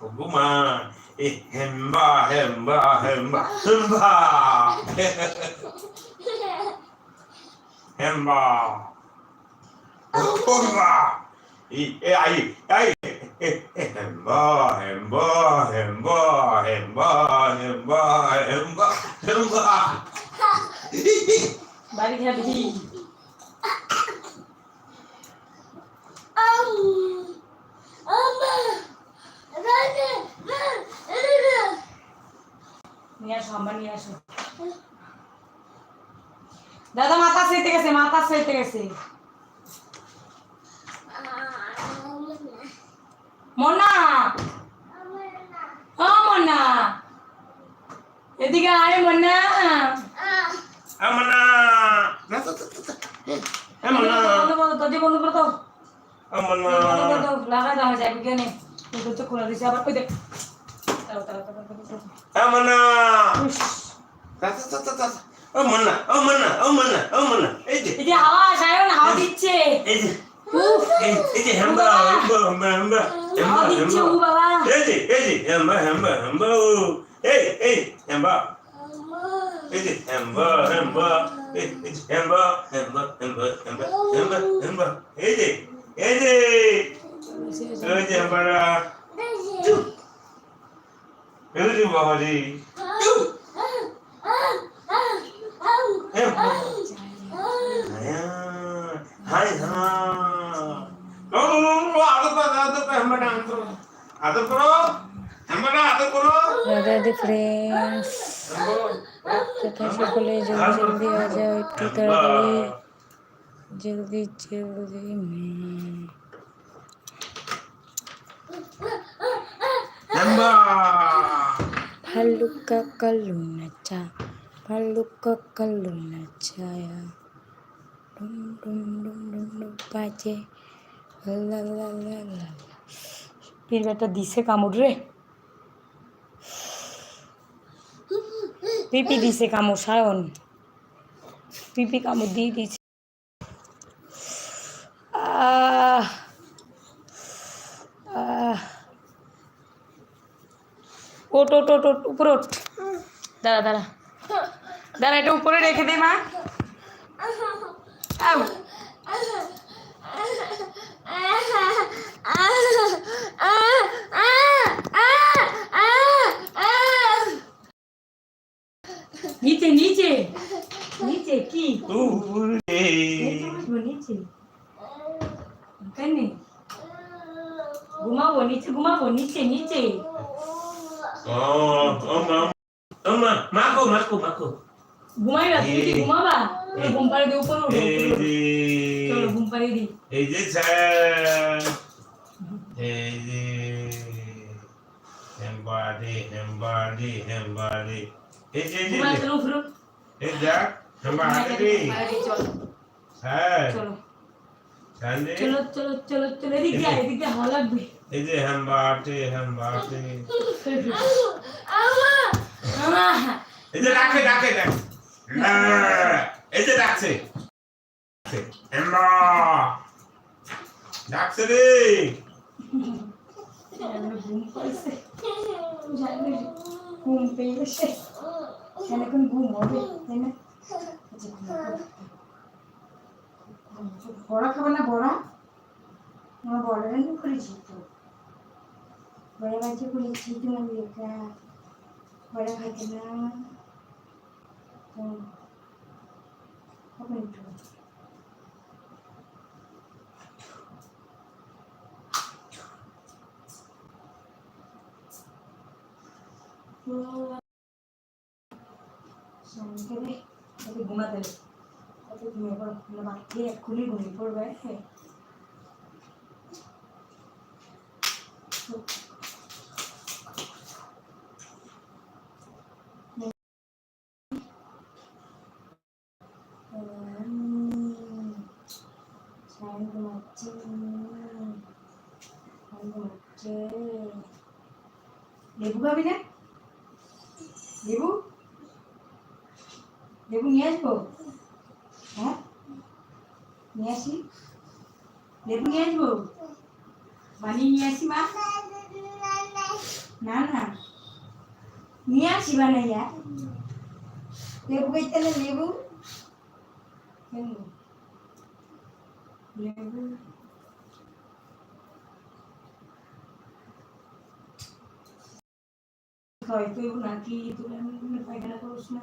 ঘুমা এ হেম্বা হেম্বা হেম্বা হেম্বা হেম্বা ঘুমা A I I হেম্বা হেম্বা হেম্বা হেম্বা হেম্বা হেম্বা হেম্বা বাড়ি যাবি Oh, oh, নিয়ে আসো আমার নিয়ে আসো। দাদা মাথা সইতে গেছে মাথা সইতে গেছে। মনা ও মনা এদিকে আয় মনা আমনা আমনা বন্ধ বন্ধ করে দাও। আমনা বন্ধ করে দাও লাগা দেওয়া যাবে কেন দরজা খোলা দিছে আবার ওই দেখ। আমনা। ও মন্না। ও মন্না ও মন্না ও মন্না এই যে। এই যে হাওয়া সায়ন হাওয়া দিচ্ছে। এই যে। এই যে হেম্বা হেম্বা হেম্বা হেম্বা হাওয়া দিচ্ছে উ বাবা এই যে এই যে হেম্বা হেম্বা হেম্বা এই এই হেম্বা। এই যে হেম্বা হেম্বা। এই হেম্বা হেম্বা হেম্বা হেম্বা হেম্বা। এই যে এই যে। Oi, Débora. Eu de morri. દાદી ફ્રેન્ડ્સ તથા সকলে જલ્દી જલ્દી આ જાઓ એકઠી તળાવીએ જલ્દી જલ્દી મેં. ভাল্লুকা কাল্লু নাচা ভাল্লুকা কাল্লু নাচায়া ডুম ডুম ডুম ডুম ডুম বাজে লা লা লা লা পিলবেটা দিছে কামড় রে পিপি দিছে কামড় সায়ন পিপি কামড় দিয়ে দিছে ওট ওট ওট ওট উপরে ওঠ। দাঁড়া দাঁড়া। দাঁড়া এটা উপরে রেখে দে মা। নিচে নিচে। নিচে কি? নিচে। কেন? ঘুমাবো নিচে ঘুমাবো নিচে নিচে। ও ও মা ও মা মাকো মাকো মাকো ঘুমাইবা তুমি ঘুমাবা ঘুম পাড়ি চলো এই যে এই এই যে এই যে, এই দেখ চলো চলো চলো এদিক এদিক লাগবে এই যে হেম্বাডি আহ, এই যে ডাকে ডাকে এই যে ডাকছে ডাকছে রে। ঘুম পেয়ে গেছে ঘুম হবে না না আমার রান্না করেছি তো না হুম। হবে একটু সামনে ওকে ঘুমাতে ঘুমিয়ে পড়ো বাকি এক্ষুনি ঘুমিয়ে পড়বে হ্যাঁ সায়ন ঘুমাচ্ছে সায়ন ঘুমাচ্ছে লেবু খাবি না? লেবু? লেবু নিয়ে আসব? হ্যাঁ? নিয়ে আসি। লেবু নিয়ে আসব? বানিয়ে নিয়ে আসি, মা। না না। নিয়ে আসি বানাইয়া। লেবু খাইতে লেবু? লেবু। খাওয়াই তো নাকি তোরা আমি পায়খানা করিস না?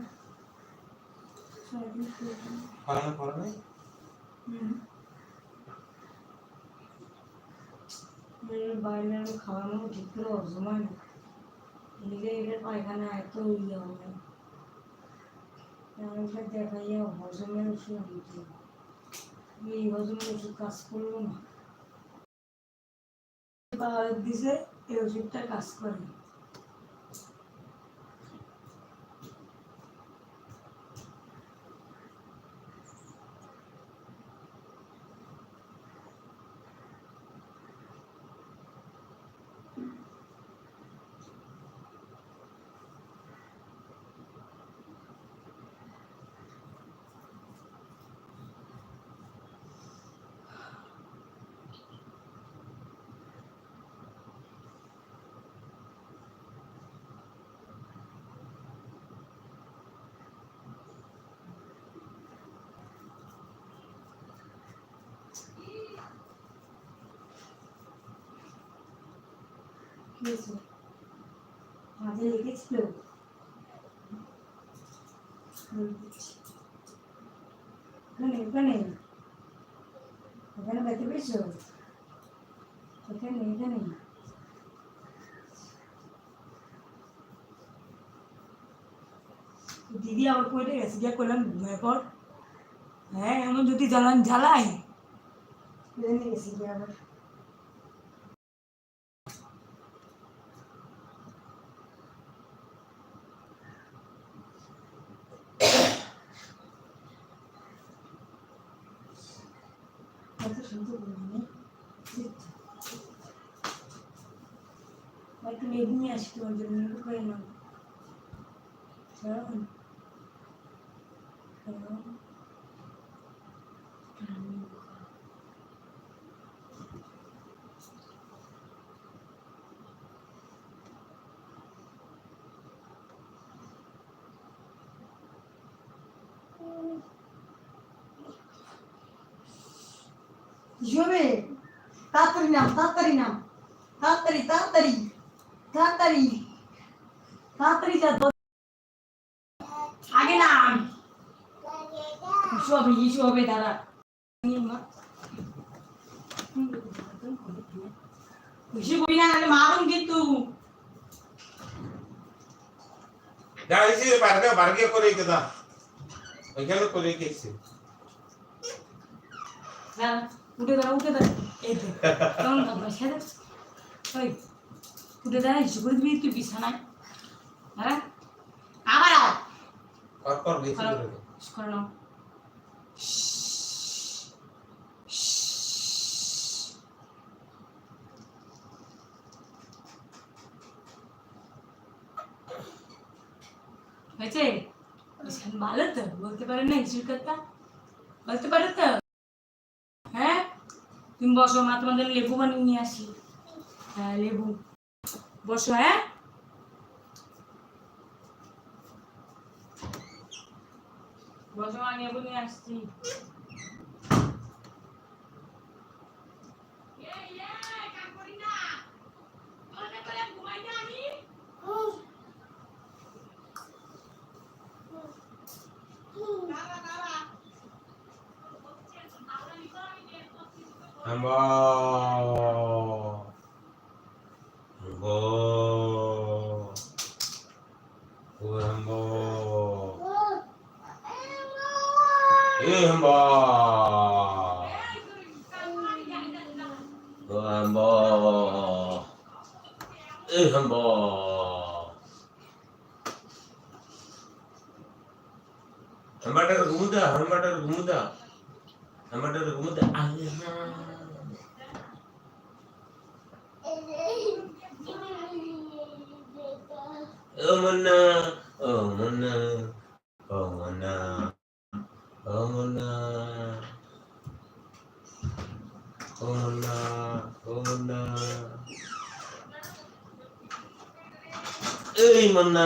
সারাদিন করবি? না। পালন করে নাই বাইরে খাওয়ানো ঠিক করে হজম হয় না এদিকে এটার পায়খানা এত ইয়ে হবে। দেখাইয়া হজমের ওষুধ আনতে। এই হজমের ওষুধ কাজ করল না। দিছে এই ওষুধটা কাজ করে। দিদি আবার কইতে গেছে গিয়া করলাম ঘুমায় পর। হ্যাঁ এমন যদি জ্বালান, জ্বালাই। গেছি আবার। একটু লেবু নিয়ে আসি তোমার জন্য লেবু করে নাও চল জমে তাড়াতাড়ি নাম তাড়াতাড়ি নাম তাড়াতাড়ি তাড়াতাড়ি যা আগে নাম। শোবে ই শোবে দাঁড়া। খুশি করি না নাহলে মারুন কিন্তু। যা হয়েছে বার্গে বার্গে করে কেদা ওইখানে করে গেছে দাঁড়া উঠে দাঁড়া উঠে দাঁড়া। এই তো সেরে। ওই। উঠে দাঁড়া হিসু করে দিবি তুই বিছানায়। হ্যাঁ আবার আও কর কর গেছে খারাপ করে করে নাও। হয়েছে? ভালো তো বলতে পারে না হিসুর কথা বলতে পারো তো? হ্যাঁ? তুমি বসো মা তোমাদের লেবু বানিয়ে নিয়ে আসি। হ্যাঁ লেবু। বসো হ্যাঁ বসো মা লেবু নিয়ে আসছি Hamba. Omana, Omana, Omana, Omana, Omana, Omana. Uy, mana.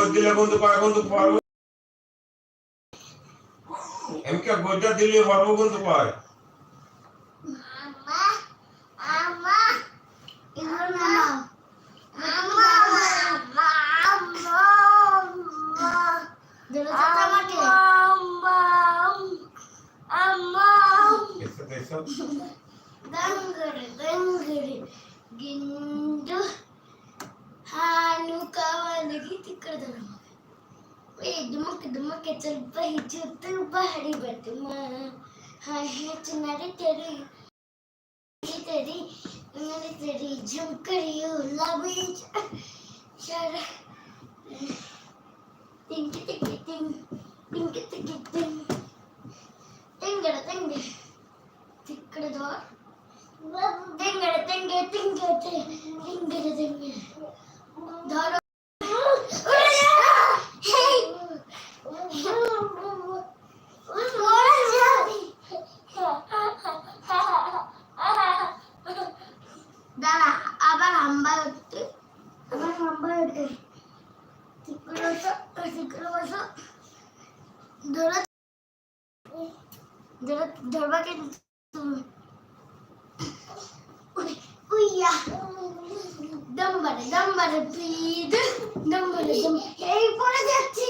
গদিলে বন্ধু কয় বন্ধু পারবো এমকে গজ্জা দিলে পারবো বন্ধু কয় ओए दुमक दुमक चल पही चुतल पहाड़ी बट हाँ है चुनारे तेरी तेरी मेरे तेरी झमकड़ियो लाबी शर तिंग तिंग तिंग तिंग तिंग तिंग तिंगड़ तिंग तिकड़ दो। तिंगड़ तिंग तिंग तिंगड़ तिंग धरो ধরো ধরো ধরবা কিন্তু দম বাড়ে দম বাড়ে দম বাড়ে দম। এই পড়ে যাচ্ছি।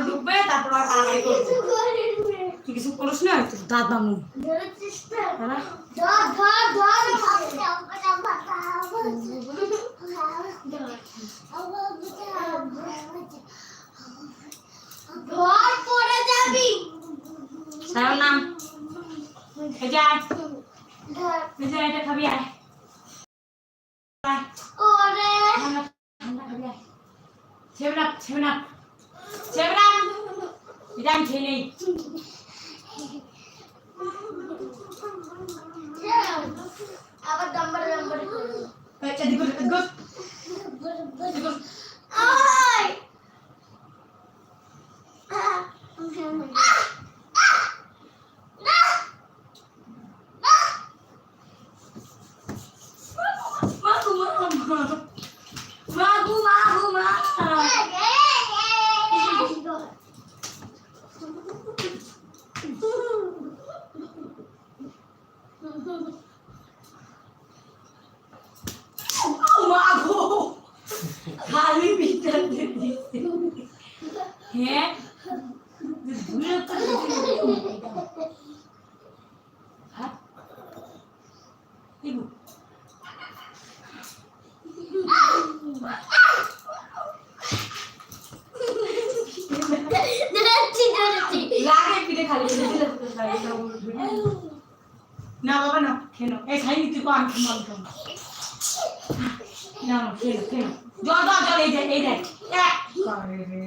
জল ডুববে তারপর আর কানাকানি তুই কিছু করিস না তোর দাঁত ভাঙু সারাম নাম এটা খাবি Jangan jenis. Apa gambar-gambar itu? Baca di gus. Gus, gus. এই খাইনি তুই কো খাব আমি খাব। না খেয়ে নাও। জল দাও জল এই দেখ এই দেখ। এক। করে রে।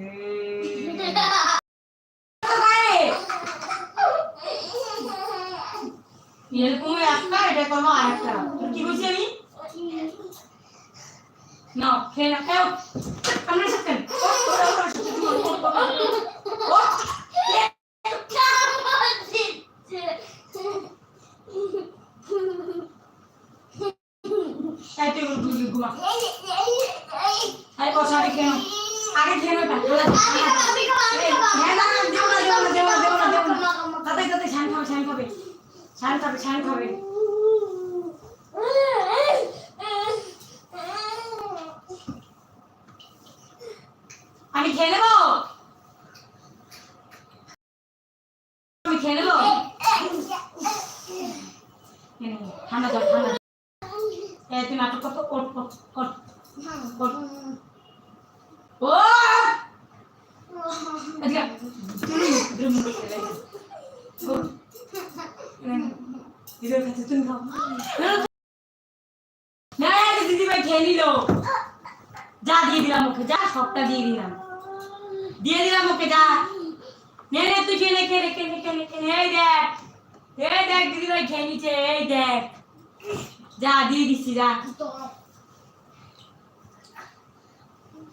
এরকম একটা, এটা করব আর একটা কি বলছি আমি? না খেয়ে না খেয়ে আমরা সাথে তুই ঘুমি ঘুমা এই বসা আগে নাও। আগে খেয়ে নাও হ্যাঁ না না দেবো না দেবো না দেবো না দেবো না দেবো না তাতে তাতে ছান খাবে ছান খাবে ছান খাবে ছান খাবে আমি খেয়ে নেব আমি খেয়ে নেব খেয়ে নেব। ঠান্ডা জল ঠান্ডা জল। এই তুই নাটক কত ওট ওট ওট ওট ও এদিকে আয়। তুমি তুমি মুখে ফেলে দাও। ওঠ। এই নে। দিদির কাছে তুমি খাও না দিদি ভাই খেয়ে নিল সবটা দিয়ে দিলাম দিয়ে দিলাম। এই দেখ এই দেখ দিদি ভাই খেয়ে নিচ্ছে, এই দেখ যা, দিয়ে দিচ্ছি যা না না আমি সবটা নিয়ে মনে হচ্ছে খাও এই হাম্বাই কে উঠবে হাম্বাই হাম্বাই হাম্বাই টব্বক টব্বক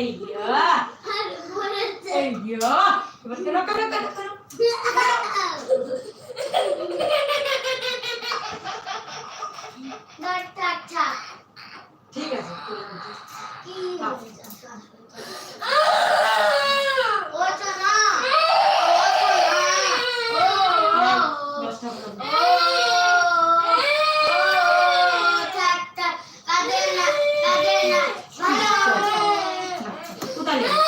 এই ইয়া, এই ইয়া। এবার কেন, কেন, কেন, কেন? ঠিক আছে দশটা করে দাও। কোথায় যাবে?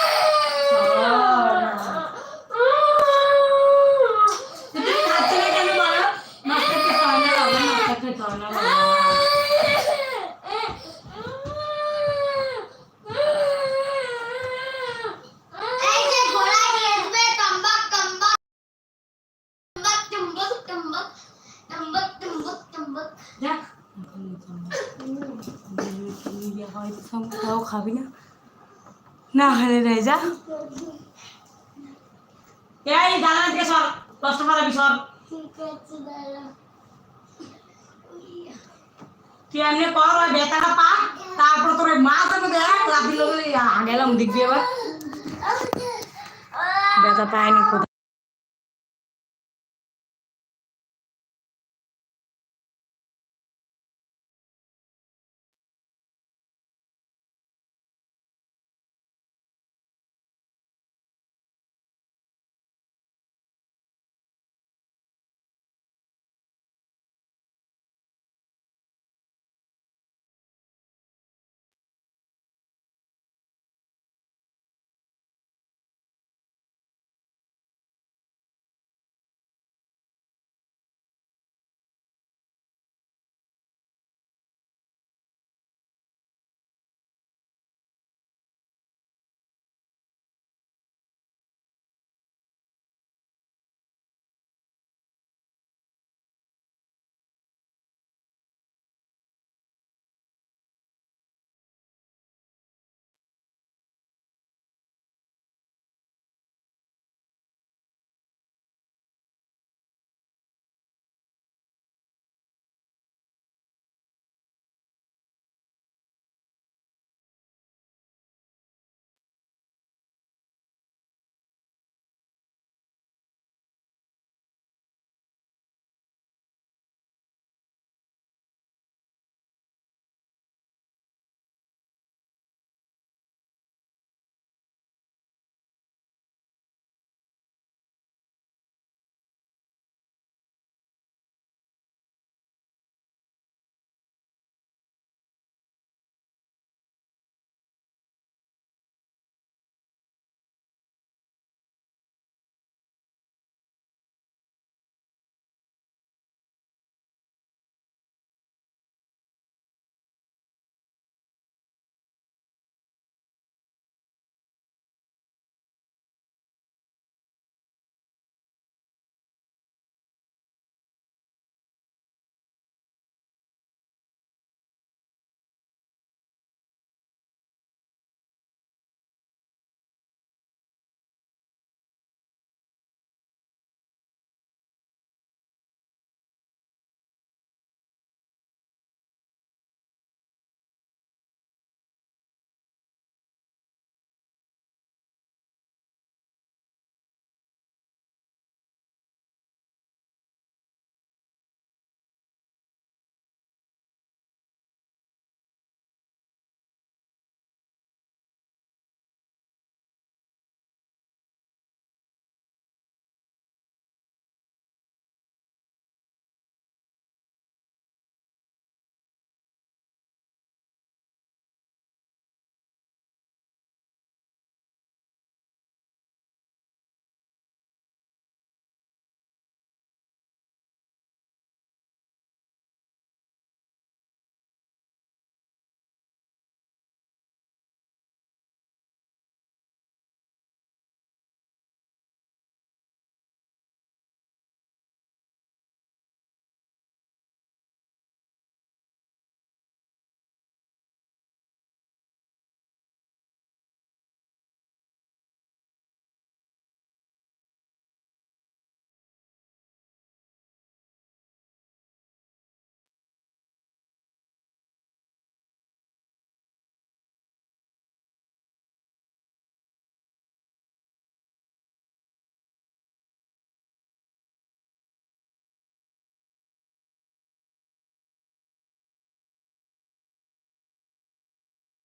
তুমি খাচ্ছ না কেন বলো? নাস্তা খেতে হয় না বাবা, নাস্তা খেতে হয় না বাবা। এই যে ঘোড়া খেলবে টম্বক টম্বক টম্বক টম্বক টম্বক টম্বক টম্বক দেখ। হয়তো সঙ্গে তাও খাবি না না হলে রে যা এই দাদা থেকে সর দশটা পালাবি সর ঠিক আছে দাঁড়া তুই এমনি কর ওই বেতাটা পা তারপর তোর ওই মাথার মধ্যে এক লাফি লোক গেলাম দেখবি এবার ব্যথা পায়নি কোথাও